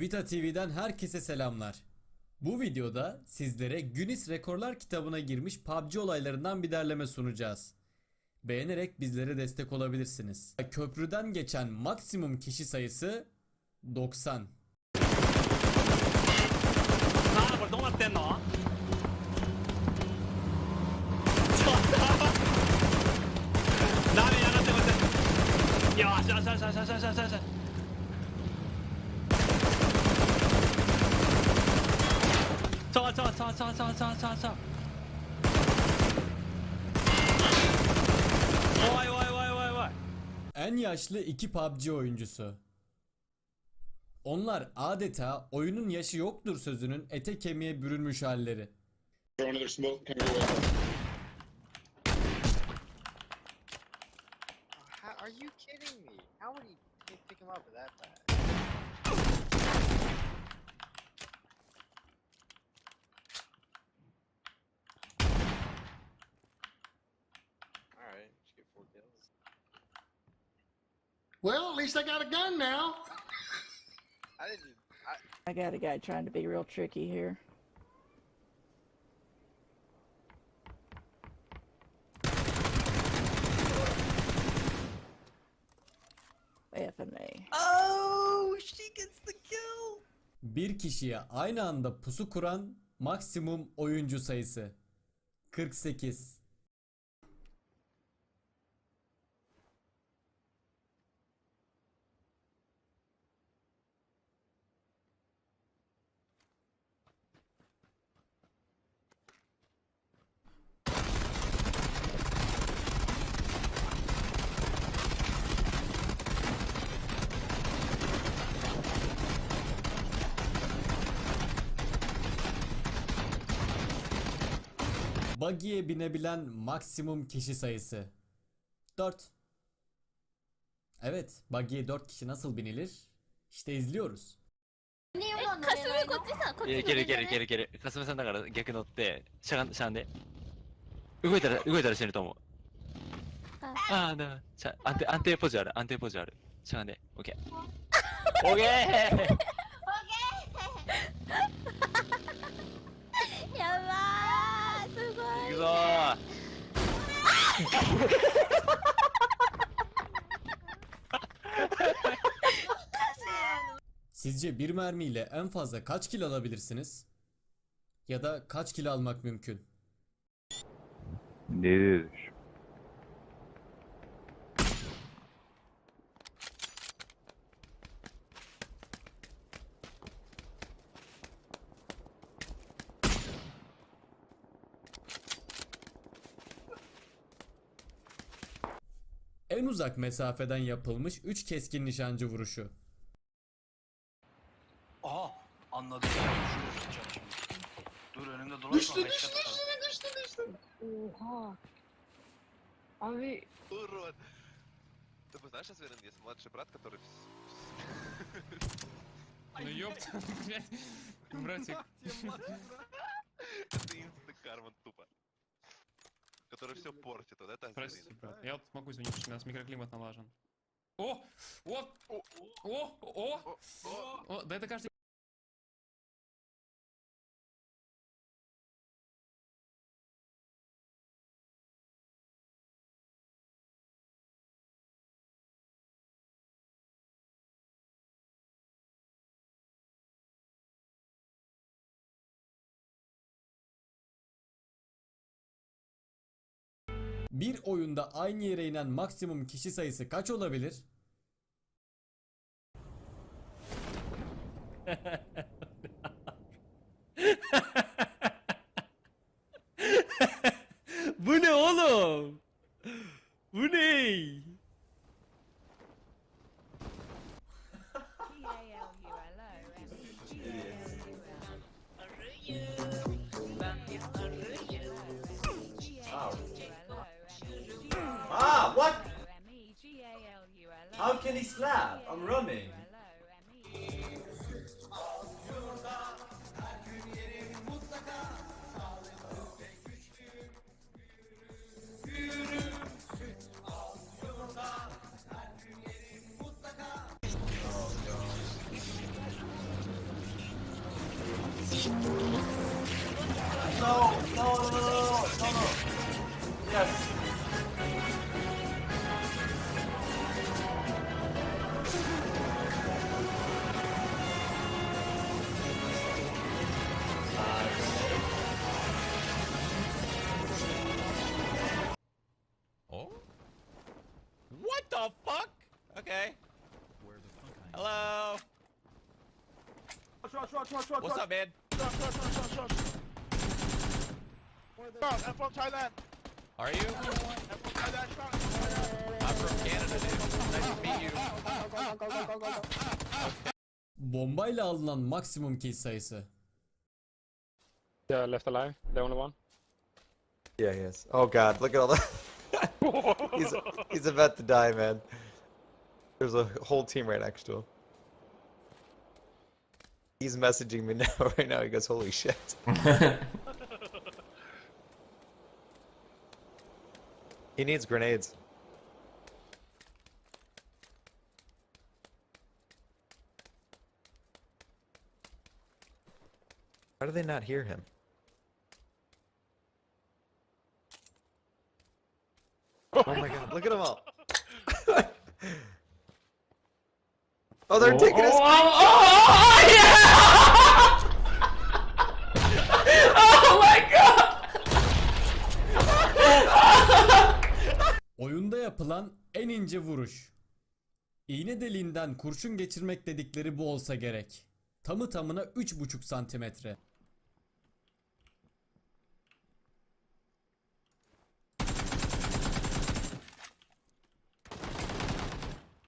Vita TV'den herkese selamlar. Bu videoda sizlere Guinness Rekorlar kitabına girmiş PUBG olaylarından bir derleme sunacağız. Beğenerek bizlere destek olabilirsiniz. Köprüden geçen maksimum kişi sayısı 90. Ya aşağı aşağı aşağı aşağı aşağı aşağı sağ sağ sağ sağ sağ sağ sağ. Vay vay vay vay vay. En yaşlı iki PUBG oyuncusu. Onlar adeta oyunun yaşı yoktur sözünün ete kemiğe bürünmüş halleri. Are you kidding me? How would he pick him up with that Well, at least I got a gun now. I didn't. I, I got a guy trying to be real tricky here. F and A. Bir kişiye aynı anda pusu kuran maksimum oyuncu sayısı 48. Buggy'e binebilen maksimum kişi sayısı 4. Evet, buggy'e 4 kişi nasıl binilir? İşte izliyoruz. かすみこっちさこっちいやいけるいけるいけるいけるかすみさんだから逆乗ってしゃがんしゃがんで動いたら動いたら死ぬと思うああだしゃ安定安定ポジある安定ポジあるしゃがんでオッケーオッケやばー Güzel. Sizce bir mermiyle en fazla kaç kilo alabilirsiniz? Ya da kaç kilo almak mümkün? Nedir? En uzak mesafeden yapılmış 3 keskin nişancı vuruşu. Aha anladım. Şuraya tutacağım şimdi. Dur önümde dolaşma. Düştü, düştü, düştü, düştü, düştü. Oha. Abi Урод! Ты бы знаешь, Асверин, есть младший брат, который... Ну ёпта, блядь, братик. Это инстинкт карма тупо. Который все портит, вот это Прости, брат. Я вот могу извинить, что у нас микроклимат налажен. О! О! О! О! О! Да это каждый... Bir oyunda aynı yere inen maksimum kişi sayısı kaç olabilir? slap. I'm running. Slap? I'm running. What's up, man? Are you? I'm from Canada, dude. Nice to meet you. Bombayla alınan maksimum kill sayısı. Yeah, left alive. The only one. Yeah, he is. Oh god, look at all that. he's he's about to die, man. There's a whole team right next to him. He's messaging me now right now. He goes, "Holy shit." he needs grenades. How do they not hear him? Oh my god, look at them all. oh, they're taking oh, his. Oyunda yapılan en ince vuruş. İğne deliğinden kurşun geçirmek dedikleri bu olsa gerek. Tamı tamına 3,5 santimetre.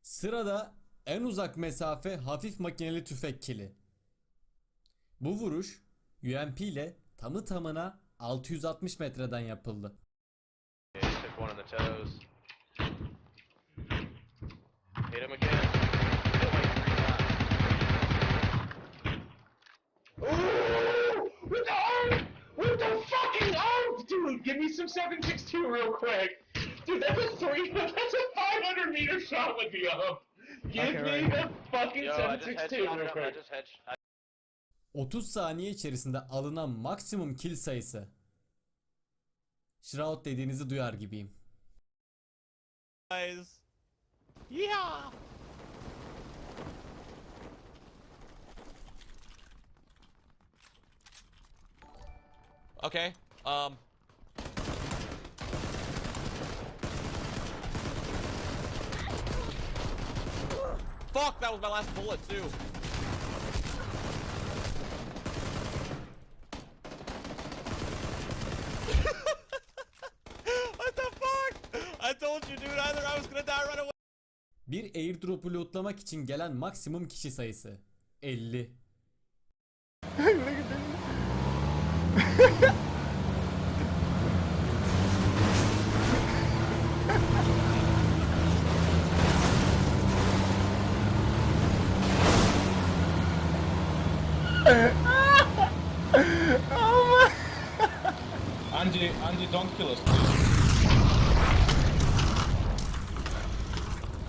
Sırada en uzak mesafe hafif makineli tüfek kili. Bu vuruş UMP ile tamı tamına 660 metreden yapıldı. Took Hit him again. Times. With the arm! With the fucking arm! Dude, give me some 762 real quick. Dude, that's a three, that's a 500 meter shot with the arm. Give me the fucking Yo, I just 762 headshot real quick. just headshot. 30 saniye içerisinde alınan maksimum kill sayısı. Shroud dediğinizi duyar gibiyim. Guys. Yeah. Okay. Um. Fuck, that was my last bullet too. Airdrop'u lootlamak için gelen maksimum kişi sayısı 50.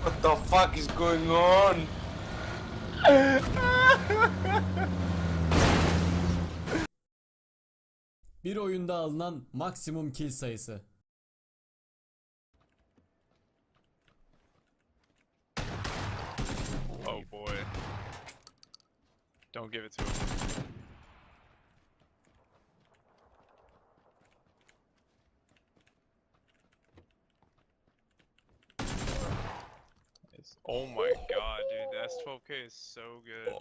What the fuck is going on? Bir oyunda alınan maksimum kill sayısı. Oh boy. Don't give it to him. Oh my god, dude, the S12K is so good.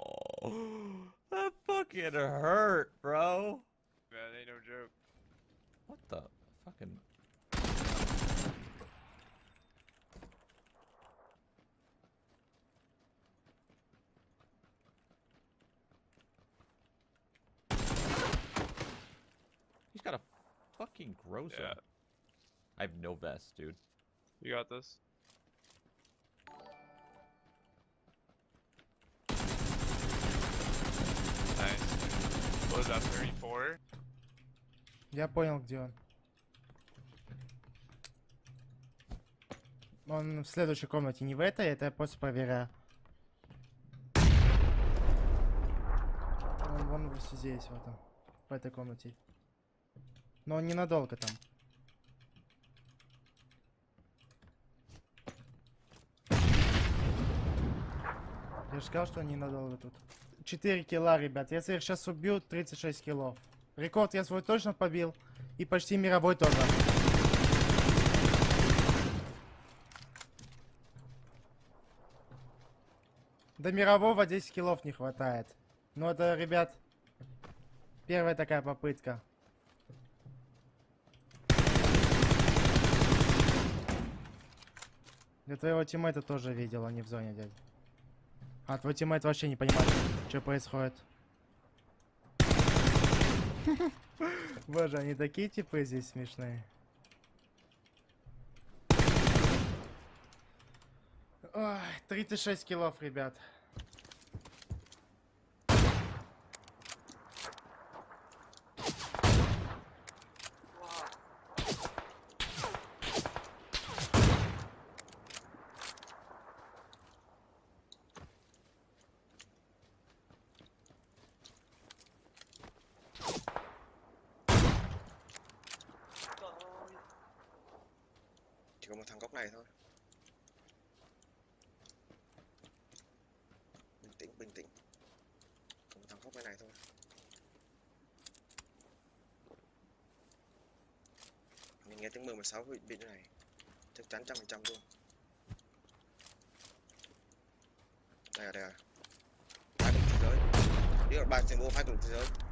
Oh, that fucking hurt, bro. Man, ain't no joke. What the fucking? He's got a fucking gross Yeah. I have no vest, dude. You got this. What is that, 34? Я понял, где он. Он в следующей комнате, не в этой, это я просто проверяю. Он вон вот здесь, вот он, в этой комнате. Но он ненадолго там. Я же сказал, что он ненадолго тут. 4 килла, ребят. Я сейчас убью, 36 киллов. Рекорд я свой точно побил. И почти мировой тоже. До мирового 10 киллов не хватает. Ну это, ребят, первая такая попытка. Я твоего тиммейта тоже видел, они в зоне, дядь. А твой тиммейт вообще не понимает, что происходит. Боже, они такие типы здесь смешные. Ой, 36 киллов, ребят. Chỉ có một thằng góc này thôi. Bình tĩnh, bình tĩnh. Có một thằng góc bên này thôi. Mình nghe tiếng 10 16 bị bị này. Chắc chắn trăm phần trăm luôn. Đây à, đây à. Hai cùng thế giới. Đi là ba trên vô hai cùng thế giới.